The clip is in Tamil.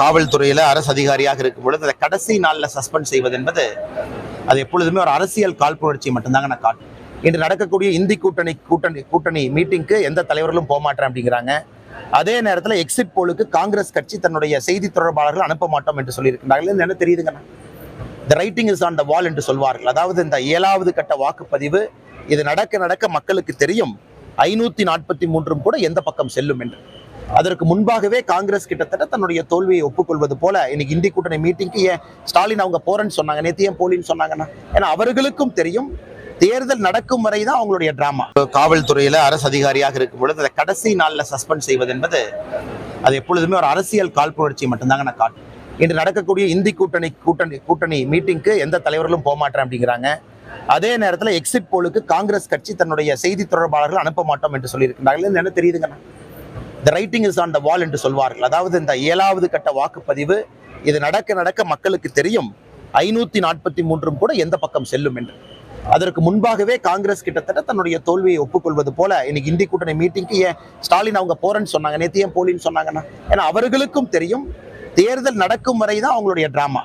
காவல்துறையில் அரசு அதிகாரியாக இருக்கும் பொழுது அதை கடைசி நாளில் சஸ்பெண்ட் செய்வது என்பது அது எப்பொழுதுமே ஒரு அரசியல் காழ்ப்புணர்ச்சி மட்டும்தாங்க நான் காட்டும். இன்று நடக்கக்கூடிய இந்தி கூட்டணி கூட்டணி கூட்டணி மீட்டிங்க்கு எந்த தலைவர்களும் போகமாட்டேன் அப்படிங்கிறாங்க. அதே நேரத்தில் எக்ஸிட் போலுக்கு காங்கிரஸ் கட்சி தன்னுடைய செய்தி தொடர்பாளர்கள் அனுப்ப மாட்டோம் என்று சொல்லியிருக்கிறார்கள். என்ன தெரியுதுங்கண்ணா the writing is on the wall என்று சொல்வார்கள். அதாவது இந்த ஏழாவது கட்ட வாக்குப்பதிவு இது நடக்க நடக்க மக்களுக்கு தெரியும். ஐநூற்றி நாற்பத்தி மூன்றும் கூட எந்த பக்கம் செல்லும் என்று. அதற்கு முன்பாகவே காங்கிரஸ் கிட்டத்தட்ட தன்னுடைய தோல்வியை ஒப்புக்கொள்வது போல இன்னைக்கு இந்தி கூட்டணி மீட்டிங்க்கு ஏன் ஸ்டாலின் அவங்க போறேன்னு சொன்னாங்க நேத்து ஏன் போலின்னு சொன்னாங்கன்னா? ஏன்னா அவர்களுக்கும் தெரியும் தேர்தல் நடக்கும் வரை தான் அவங்களுடைய டிராமா காவல்துறையில அரசு அதிகாரியாக இருக்கும் பொழுது அதை கடைசி நாளில் சஸ்பெண்ட் செய்வது என்பது அது எப்பொழுதுமே ஒரு அரசியல் காழ்ப்புணர்ச்சி மட்டும்தாங்க நான் காட்டும் இன்று நடக்கக்கூடிய இந்தி கூட்டணி கூட்டணி கூட்டணி மீட்டிங்க்கு எந்த தலைவர்களும் போக மாட்டேன் அப்படிங்கிறாங்க. அதே நேரத்தில் எக்ஸிட் போலுக்கு காங்கிரஸ் கட்சி தன்னுடைய செய்தி தொடர்பாளர்கள் அனுப்ப மாட்டோம் என்று சொல்லியிருக்கிறார்கள். என்ன தெரியுதுங்கண்ணா? The writing is on the wall என்று சொல்வார்கள். அதாவது இந்த ஏழாவது கட்ட வாக்குப்பதிவு இது நடக்க நடக்க மக்களுக்கு தெரியும். ஐநூற்றி நாற்பத்தி மூன்றும் கூட எந்த பக்கம் செல்லும் என்று. அதற்கு முன்பாகவே காங்கிரஸ் கிட்டத்தட்ட தன்னுடைய தோல்வியை ஒப்புக்கொள்வது போல இன்னைக்கு இந்தி கூட்டணி மீட்டிங்க்கு ஏன் ஸ்டாலின் அவங்க போறேன்னு சொன்னாங்க நேத்தியம் ஏன் போலின்னு சொன்னாங்கன்னா ஏன்னா அவர்களுக்கும் தெரியும் தேர்தல் நடக்கும் வரை தான் அவங்களுடைய டிராமா